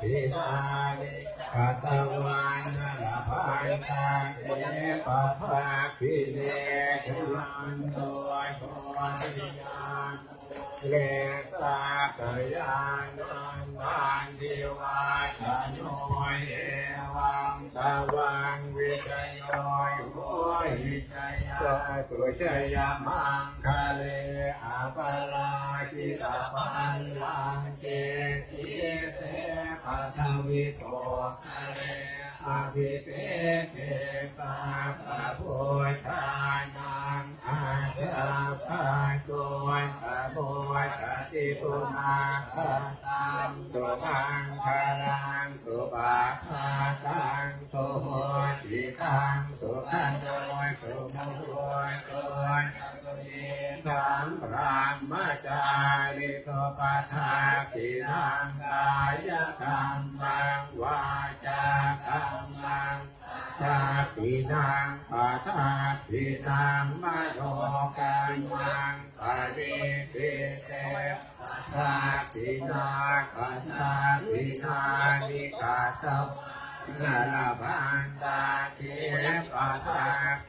กังตุมัดติตังตุอนุตุโมโตจัสเยธังพระมจาริสุปัฏฐากินังกายกัมมังวาจัมมังปัฏฐากินังปัฏฐาเอเตปัฏฐากินาปัฏฐากินานิปัตตวันละพันตาเอปัฏฐากิเนจันโตโกริยานเลสากยานวันวันทิวาชโนยเอวังตะวังวิจัยโยโยวิจัยยาสุชัยมังคะเลอาปาลาจิตาปันลังเกติเส ปัทวิโตคะเลอาภิเสกสัพพะพุทธานังอาภาพาตุวันตะโมตติปุมาคัตังตุมังคารังสุปาคาตังสุโหติตังสุขันโดยสุโมโยโยสุ ยิทังระมาจาริสุปทากินังกายกรรมังวาจากรรมังชาตินางปาทาตินางมโนกันมังปาริปิเตชาตินาปาทาตินานิกาสวนาลาบันตาเทปาทา